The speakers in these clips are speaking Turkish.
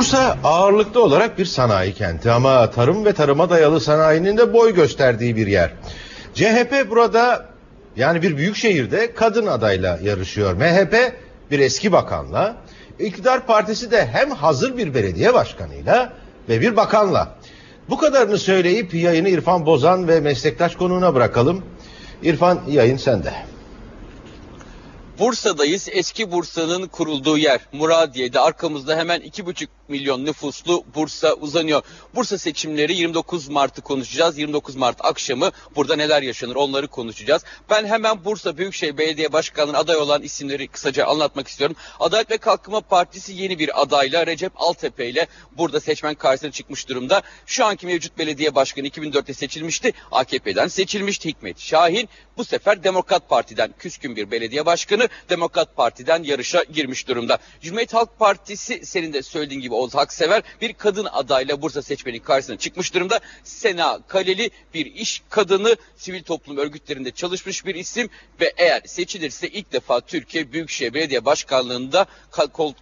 Bursa ağırlıklı olarak bir sanayi kenti ama tarım ve tarıma dayalı sanayinin de boy gösterdiği bir yer. CHP burada yani bir büyük şehirde kadın adayla yarışıyor. MHP bir eski bakanla, iktidar partisi de hem hazır bir belediye başkanıyla ve bir bakanla. Bu kadarını söyleyip yayını İrfan Bozan ve meslektaş konuğuna bırakalım. İrfan yayın sende. Bursa'dayız. Eski Bursa'nın kurulduğu yer Muradiye'de. Arkamızda hemen 2,5 milyon nüfuslu Bursa uzanıyor. Bursa seçimleri 29 Mart'ı konuşacağız. 29 Mart akşamı burada neler yaşanır onları konuşacağız. Ben hemen Bursa Büyükşehir Belediye Başkanı'nın aday olan isimleri kısaca anlatmak istiyorum. Adalet ve Kalkınma Partisi yeni bir adayla Recep Altepe ile burada seçmen karşısına çıkmış durumda. Şu anki mevcut belediye başkanı 2004'te seçilmişti. AKP'den seçilmişti Hikmet Şahin. Bu sefer Demokrat Parti'den küskün bir belediye başkanı Demokrat Parti'den yarışa girmiş durumda. Cumhuriyet Halk Partisi senin de söylediğin gibi Oğuz Haksever bir kadın adayla Bursa seçmenin karşısına çıkmış durumda. Sena Kaleli bir iş kadını sivil toplum örgütlerinde çalışmış bir isim ve eğer seçilirse ilk defa Türkiye Büyükşehir Belediye Başkanlığı'nda kol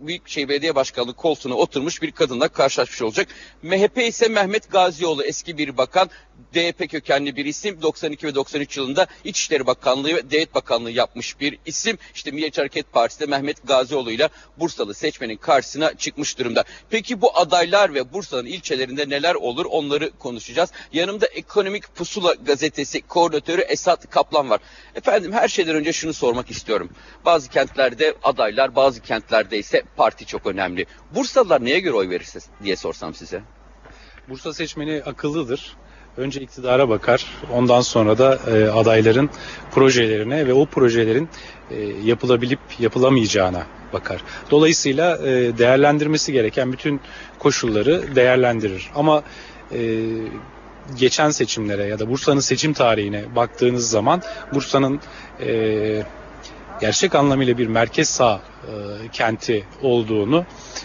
Büyükşehir Belediye Başkanlığı koltuğuna oturmuş bir kadınla karşılaşmış olacak. MHP ise Mehmet Gazioğlu eski bir bakan, DYP kökenli bir isim. 92 ve 93 yılında İçişleri Bakanlığı ve Devlet Bakanlığı yapmış bir isim. İşte Milliyetçi Hareket Partisi Mehmet Gazioğlu ile Bursalı seçmenin karşısına çıkmış durumda. Peki bu adaylar ve Bursa'nın ilçelerinde neler olur onları konuşacağız. Yanımda Ekonomik Pusula gazetesi koordinatörü Esat Kaplan var. Efendim her şeyden önce şunu sormak istiyorum. Bazı kentlerde adaylar, bazı kentlerde ise parti çok önemli. Bursalılar neye göre oy verirse diye sorsam size. Bursa seçmeni akıllıdır. Önce iktidara bakar, ondan sonra da e, adayların projelerine ve o projelerin e, yapılabilip yapılamayacağına bakar. Dolayısıyla e, değerlendirmesi gereken bütün koşulları değerlendirir. Ama e, geçen seçimlere ya da Bursa'nın seçim tarihine baktığınız zaman Bursa'nın e, gerçek anlamıyla bir merkez sağ e, kenti olduğunu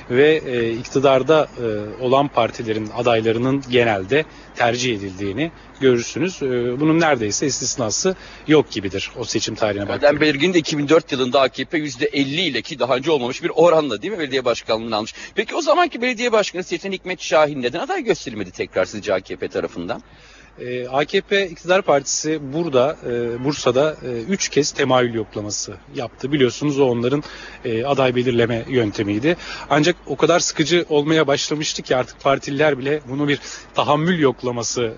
ve e, iktidarda e, olan partilerin adaylarının genelde tercih edildiğini görürsünüz. E, bunun neredeyse istisnası yok gibidir o seçim tarihine baktığımızda. Erdem Belirgin de 2004 yılında AKP %50 ile ki daha önce olmamış bir oranla değil mi belediye başkanlığını almış. Peki o zamanki belediye başkanı seçen Hikmet Şahin neden aday gösterilmedi tekrar sizce AKP tarafından? Ee, AKP iktidar partisi burada e, Bursa'da 3 e, kez temayül yoklaması yaptı. Biliyorsunuz o onların e, aday belirleme yöntemiydi. Ancak o kadar sıkıcı olmaya başlamıştı ki artık partililer bile bunu bir tahammül yoklaması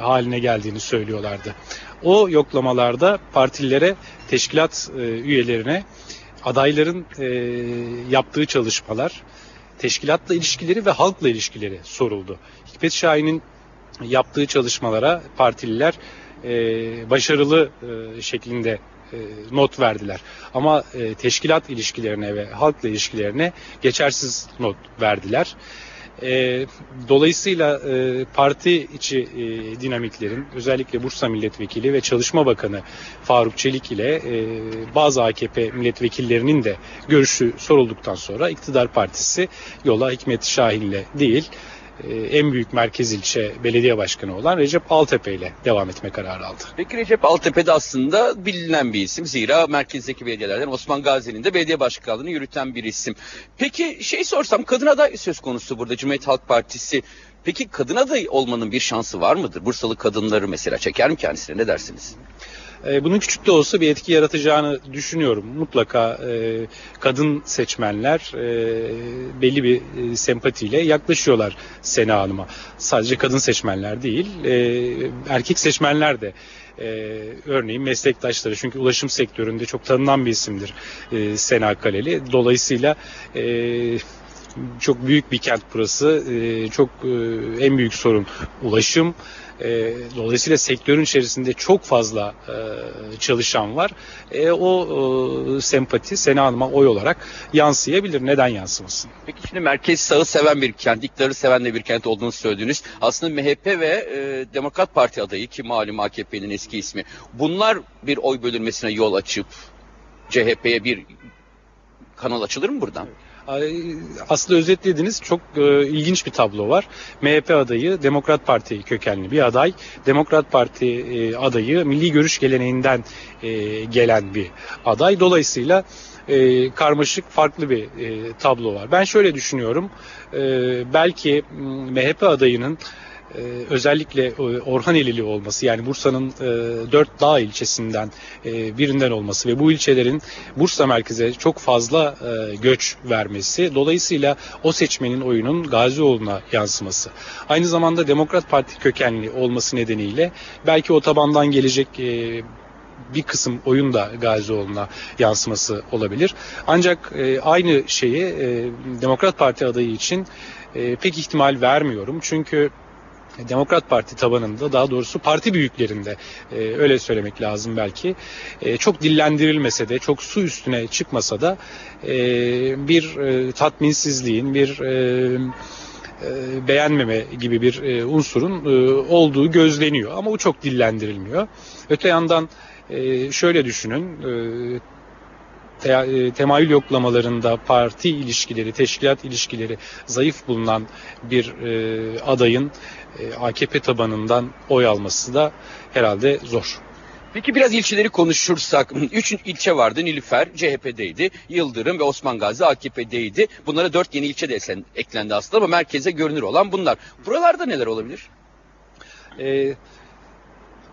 haline geldiğini söylüyorlardı. O yoklamalarda partililere, teşkilat üyelerine adayların yaptığı çalışmalar, teşkilatla ilişkileri ve halkla ilişkileri soruldu. Hikmet Şahin'in yaptığı çalışmalara partililer e, başarılı e, şeklinde e, not verdiler. Ama e, teşkilat ilişkilerine ve halkla ilişkilerine geçersiz not verdiler. E, dolayısıyla e, parti içi e, dinamiklerin özellikle Bursa Milletvekili ve Çalışma Bakanı Faruk Çelik ile e, bazı AKP milletvekillerinin de görüşü sorulduktan sonra iktidar partisi yola Hikmet Şahin ile değil en büyük merkez ilçe belediye başkanı olan Recep Altepe ile devam etme kararı aldı. Peki Recep Altepe de aslında bilinen bir isim. Zira merkezdeki belediyelerden Osman Gazi'nin de belediye başkanlığını yürüten bir isim. Peki şey sorsam kadın aday söz konusu burada Cumhuriyet Halk Partisi. Peki kadın aday olmanın bir şansı var mıdır? Bursalı kadınları mesela çeker mi kendisine ne dersiniz? E, bunun küçük de olsa bir etki yaratacağını düşünüyorum. Mutlaka e, kadın seçmenler e, belli bir sempatiyle yaklaşıyorlar Sena Hanım'a. Sadece kadın seçmenler değil, erkek seçmenler de e, örneğin meslektaşları çünkü ulaşım sektöründe çok tanınan bir isimdir e, Sena Kaleli. Dolayısıyla e, çok büyük bir kent burası. E, çok e, en büyük sorun ulaşım. E, dolayısıyla sektörün içerisinde çok fazla e, çalışan var. E, o e, sempati Sena Hanım'a oy olarak yansıyabilir. Neden yansımasın? Peki şimdi merkez sağı seven bir kent, iktidarı seven de bir kent olduğunu söylediniz. Aslında MHP ve e, Demokrat Parti adayı ki malum AKP'nin eski ismi. Bunlar bir oy bölünmesine yol açıp CHP'ye bir kanal açılır mı buradan? Evet. Aslında özetlediniz çok e, ilginç bir tablo var. MHP adayı Demokrat Parti kökenli bir aday. Demokrat Parti e, adayı milli görüş geleneğinden e, gelen bir aday. Dolayısıyla e, karmaşık farklı bir e, tablo var. Ben şöyle düşünüyorum. E, belki MHP adayının e, özellikle e, Orhanelili olması yani Bursa'nın e, dört dağ ilçesinden e, birinden olması ve bu ilçelerin Bursa merkeze çok fazla e, göç vermesi dolayısıyla o seçmenin oyunun Gazioğlu'na yansıması. Aynı zamanda Demokrat Parti kökenli olması nedeniyle belki o tabandan gelecek bir kısım oyun da Gazioğlu'na yansıması olabilir. Ancak aynı şeyi Demokrat Parti adayı için pek ihtimal vermiyorum. Çünkü Demokrat Parti tabanında daha doğrusu parti büyüklerinde e, öyle söylemek lazım belki e, çok dillendirilmese de çok su üstüne çıkmasa da e, bir e, tatminsizliğin bir e, e, beğenmeme gibi bir e, unsurun e, olduğu gözleniyor ama o çok dillendirilmiyor. Öte yandan e, şöyle düşünün e, te, e, temayül yoklamalarında parti ilişkileri, teşkilat ilişkileri zayıf bulunan bir e, adayın e, AKP tabanından oy alması da herhalde zor. Peki biraz ilçeleri konuşursak. Üç ilçe vardı. Nilüfer CHP'deydi. Yıldırım ve Osman Gazi AKP'deydi. Bunlara dört yeni ilçe de eklendi aslında ama merkeze görünür olan bunlar. Buralarda neler olabilir? E,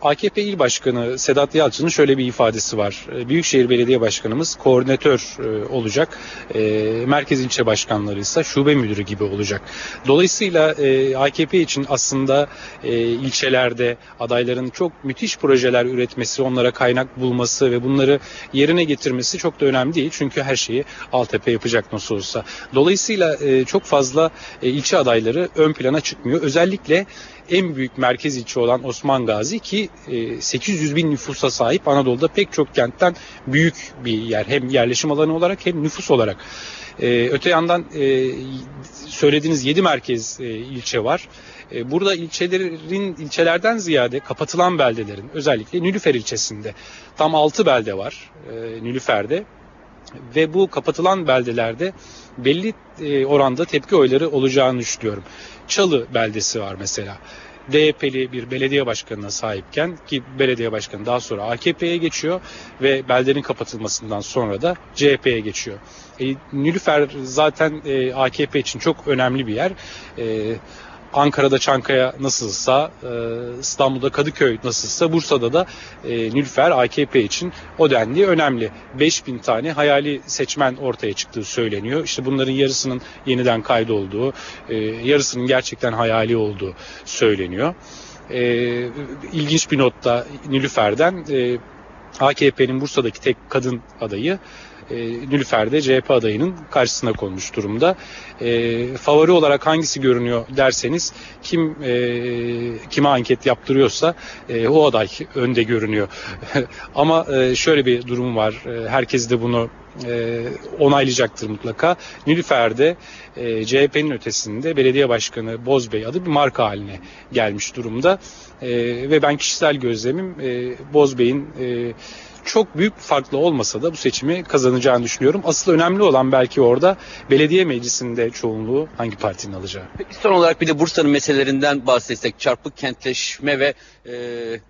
AKP İl Başkanı Sedat Yalçın'ın şöyle bir ifadesi var. E, Büyükşehir Belediye Başkanımız koordinatör e, olacak. E, merkez ilçe başkanları ise şube müdürü gibi olacak. Dolayısıyla e, AKP için aslında e, ilçelerde adayların çok müthiş projeler üretmesi, onlara kaynak bulması ve bunları yerine getirmesi çok da önemli değil. Çünkü her şeyi Altepe yapacak nasıl olsa. Dolayısıyla çok fazla ilçe adayları ön plana çıkmıyor. Özellikle en büyük merkez ilçe olan Osman Gazi ki e, 800 bin nüfusa sahip Anadolu'da pek çok kentten büyük bir yer. Hem yerleşim alanı olarak hem nüfus olarak. E, öte yandan e, söylediğiniz 7 merkez e, ilçe var. E, burada ilçelerin ilçelerden ziyade kapatılan beldelerin özellikle Nülüfer ilçesinde tam 6 belde var e, Nülüfer'de ve bu kapatılan beldelerde belli e, oranda tepki oyları olacağını düşünüyorum. Çalı beldesi var mesela. DYP'li bir belediye başkanına sahipken ki belediye başkanı daha sonra AKP'ye geçiyor ve beldenin kapatılmasından sonra da CHP'ye geçiyor. E, Nülüfer zaten e, AKP için çok önemli bir yer. E, Ankara'da Çankaya nasılsa, e, İstanbul'da Kadıköy nasılsa, Bursa'da da e, Nülfer AKP için o denli önemli. 5000 tane hayali seçmen ortaya çıktığı söyleniyor. İşte bunların yarısının yeniden kaydolduğu, e, yarısının gerçekten hayali olduğu söyleniyor. E, ilginç bir notta Nülüfer'den e, AKP'nin Bursa'daki tek kadın adayı e, Nülüfer'de CHP adayının karşısına konmuş durumda. E, favori olarak hangisi görünüyor derseniz kim e, kime anket yaptırıyorsa e, o aday önde görünüyor. Ama e, şöyle bir durum var. E, herkes de bunu e, onaylayacaktır mutlaka. Nilüfer'de e, CHP'nin ötesinde belediye başkanı Bozbey adı bir marka haline gelmiş durumda. E, ve ben kişisel gözlemim e, Bozbey'in e, çok büyük farklı olmasa da bu seçimi kazanacağını düşünüyorum. Asıl önemli olan belki orada belediye meclisinde çoğunluğu hangi partinin alacağı. Peki son olarak bir de Bursa'nın meselelerinden bahsetsek. Çarpık kentleşme ve e,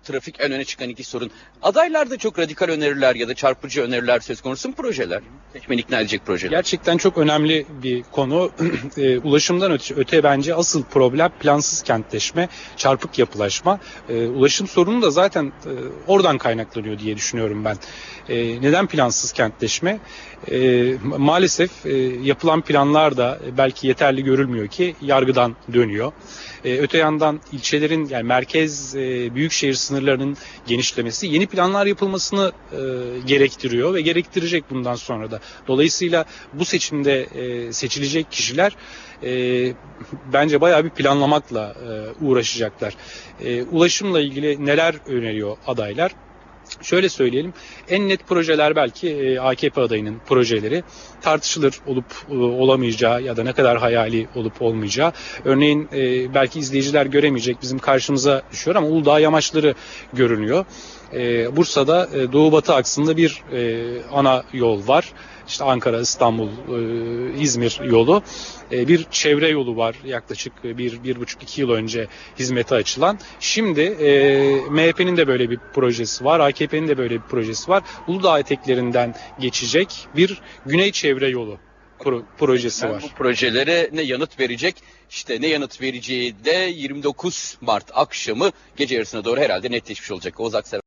trafik en öne çıkan iki sorun. Adaylarda çok radikal öneriler ya da çarpıcı öneriler söz konusu mu projeler? Seçmeni ikna edecek projeler. Gerçekten çok önemli bir konu. E, Ulaşımdan öte, öte bence asıl problem plansız kentleşme, çarpık yapılaşma. E, ulaşım sorunu da zaten e, oradan kaynaklanıyor diye düşünüyorum ben. E, neden plansız kentleşme? E, ma- maalesef e, yapılan planlar da belki yeterli görülmüyor ki yargıdan dönüyor. E, öte yandan ilçelerin yani merkez e, büyükşehir sınırlarının genişlemesi yeni planlar yapılmasını e, gerektiriyor ve gerektirecek bundan sonra da. Dolayısıyla bu seçimde e, seçilecek kişiler e, bence bayağı bir planlamakla e, uğraşacaklar. E, ulaşımla ilgili neler öneriyor adaylar? Şöyle söyleyelim, en net projeler belki e, AKP adayının projeleri tartışılır olup e, olamayacağı ya da ne kadar hayali olup olmayacağı. Örneğin e, belki izleyiciler göremeyecek bizim karşımıza düşüyor ama Uludağ yamaçları görünüyor. Bursa'da Doğu Batı aksında bir ana yol var. İşte Ankara, İstanbul, e, İzmir yolu. E, bir çevre yolu var yaklaşık e, bir, bir buçuk iki yıl önce hizmete açılan. Şimdi MHP'nin de böyle bir projesi var. AKP'nin de böyle bir projesi var. Uludağ eteklerinden geçecek bir güney çevre yolu pro- projesi var. Bu projelere ne yanıt verecek? İşte ne yanıt vereceği de 29 Mart akşamı gece yarısına doğru herhalde netleşmiş olacak. Akser